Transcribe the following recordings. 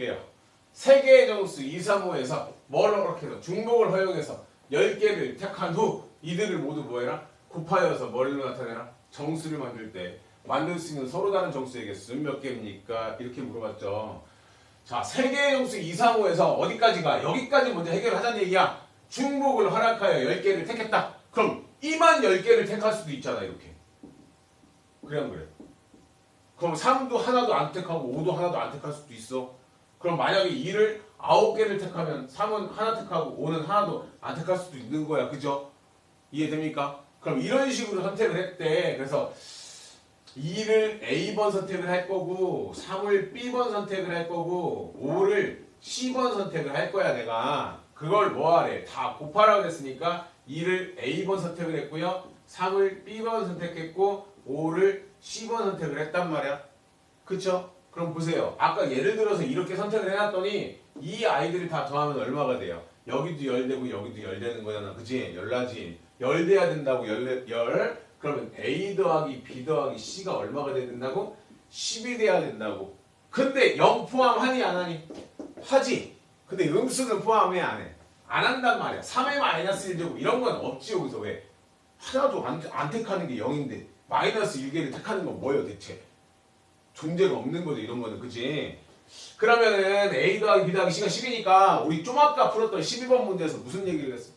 볼게요. 세 개의 정수 2, 3, 5에서 뭘 이렇게 해서 중복을 허용해서 10개를 택한 후 이들을 모두 뭐해라? 곱하여서 뭘로 나타내라? 정수를 만들 때 만들 수 있는 서로 다른 정수의 개수는 몇 개입니까? 이렇게 물어봤죠. 자, 세 개의 정수 2, 3, 5에서 어디까지 가? 여기까지 먼저 해결하자는 얘기야. 중복을 허락하여 10개를 택했다. 그럼 이만 10개를 택할 수도 있잖아, 이렇게. 그래, 안 그래? 그럼 3도 하나도 안 택하고 5도 하나도 안 택할 수도 있어. 그럼 만약에 2를 9개를 택하면 3은 하나 택하고 5는 하나도 안 택할 수도 있는 거야. 그죠? 이해됩니까? 그럼 이런 식으로 선택을 했대. 그래서 2를 A번 선택을 할 거고 3을 B번 선택을 할 거고 5를 C번 선택을 할 거야 내가 그걸 뭐하래 다 곱하라고 했으니까 2를 A번 선택을 했고요 3을 B번 선택했고 5를 C번 선택을 했단 말이야 그쵸? 그럼 보세요 아까 예를 들어서 이렇게 선택을 해놨더니 이 아이들이 다 더하면 얼마가 돼요? 여기도 열 되고 여기도 열 되는 거잖아 그지? 열나지 열 돼야 된다고 열, 열 그러면 A 더하기 B 더하기 C가 얼마가 돼야 된다고? 10이 돼야 된다고. 근데 0 포함하니 안 하니? 하지. 근데 음수는 포함해 안 해? 안 한단 말이야. 3의 마이너스 1 되고 이런 건 없지 여기서 왜? 하나도 안, 안 택하는 게 0인데 마이너스 1개를 택하는 건 뭐예요 대체? 존재가 없는 거죠 이런 거는 그지? 그러면은 A 더하기 B 더하기 C가 10이니까 우리 좀 아까 풀었던 12번 문제에서 무슨 얘기를 했어?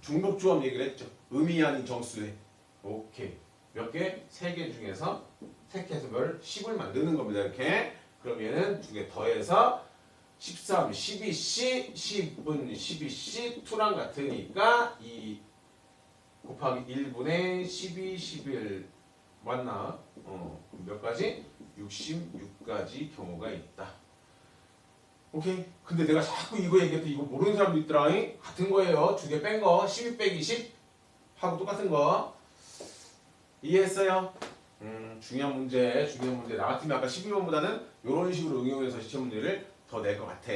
중복조합 얘기를 했죠. 의미 아닌 정수에. 오케이. 몇 개? 세 개 중에서 택해서 뭘 10을 만드는 겁니다. 이렇게. 그럼 얘는 두 개 더해서 13, 12C, 10은 12C, 2랑 같으니까 2 곱하기 1분의 12, 11 맞나? 어, 몇 가지? 66가지 경우가 있다. 오케이. 근데 내가 자꾸 이거 얘기했더니 이거 모르는 사람도 있더라. 잉? 같은 거예요. 두 개 뺀 거. 12 빼기 10 하고 똑같은 거. 이해했어요? 음, 중요한 문제, 중요한 문제. 나 같으면 아까 12번보다는 이런 식으로 응용해서 시험 문제를 더 낼 것 같아.